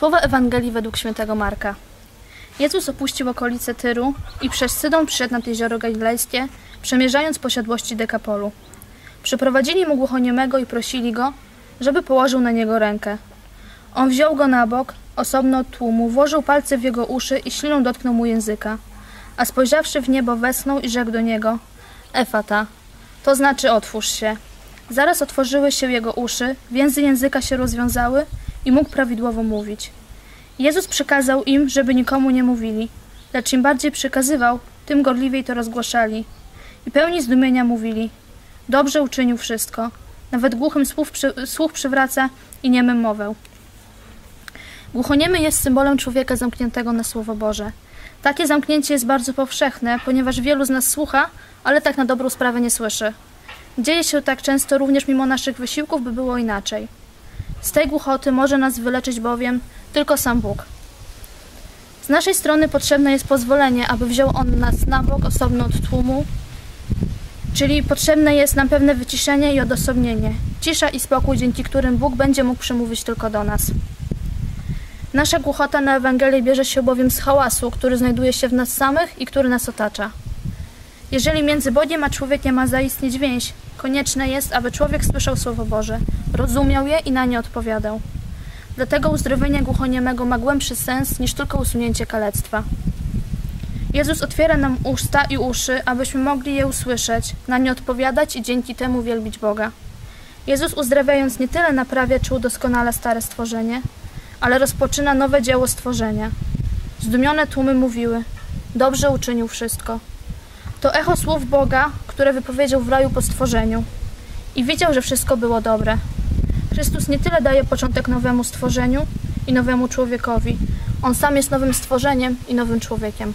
Słowa Ewangelii według świętego Marka. Jezus opuścił okolice Tyru i przez Sydon przyszedł nad jezioro Galilejskie, przemierzając posiadłości Dekapolu. Przyprowadzili mu głuchoniemego i prosili go, żeby położył na niego rękę. On wziął go na bok, osobno od tłumu, włożył palce w jego uszy i śliną dotknął mu języka. A spojrzawszy w niebo, wesnął i rzekł do niego: Efata, to znaczy otwórz się. Zaraz otworzyły się jego uszy, więzy języka się rozwiązały i mógł prawidłowo mówić. Jezus przykazał im, żeby nikomu nie mówili, lecz im bardziej przykazywał, tym gorliwiej to rozgłaszali. I pełni zdumienia mówili: Dobrze uczynił wszystko. Nawet głuchym przy, słuch przywraca i niemym mowę. Głuchoniemy jest symbolem człowieka zamkniętego na Słowo Boże. Takie zamknięcie jest bardzo powszechne, ponieważ wielu z nas słucha, ale tak na dobrą sprawę nie słyszy. Dzieje się tak często również mimo naszych wysiłków, by było inaczej. Z tej głuchoty może nas wyleczyć bowiem tylko sam Bóg. Z naszej strony potrzebne jest pozwolenie, aby wziął On nas na bok, osobno od tłumu, czyli potrzebne jest nam pewne wyciszenie i odosobnienie, cisza i spokój, dzięki którym Bóg będzie mógł przemówić tylko do nas. Nasza głuchota na Ewangelii bierze się bowiem z hałasu, który znajduje się w nas samych i który nas otacza. Jeżeli między Bogiem a człowiekiem ma zaistnieć więź, konieczne jest, aby człowiek słyszał Słowo Boże, rozumiał je i na nie odpowiadał. Dlatego uzdrowienie głuchoniemego ma głębszy sens niż tylko usunięcie kalectwa. Jezus otwiera nam usta i uszy, abyśmy mogli je usłyszeć, na nie odpowiadać i dzięki temu wielbić Boga. Jezus uzdrawiając nie tyle naprawia czy udoskonala stare stworzenie, ale rozpoczyna nowe dzieło stworzenia. Zdumione tłumy mówiły: Dobrze uczynił wszystko. To echo słów Boga, które wypowiedział w raju po stworzeniu. I wiedział, że wszystko było dobre. Chrystus nie tyle daje początek nowemu stworzeniu i nowemu człowiekowi. On sam jest nowym stworzeniem i nowym człowiekiem.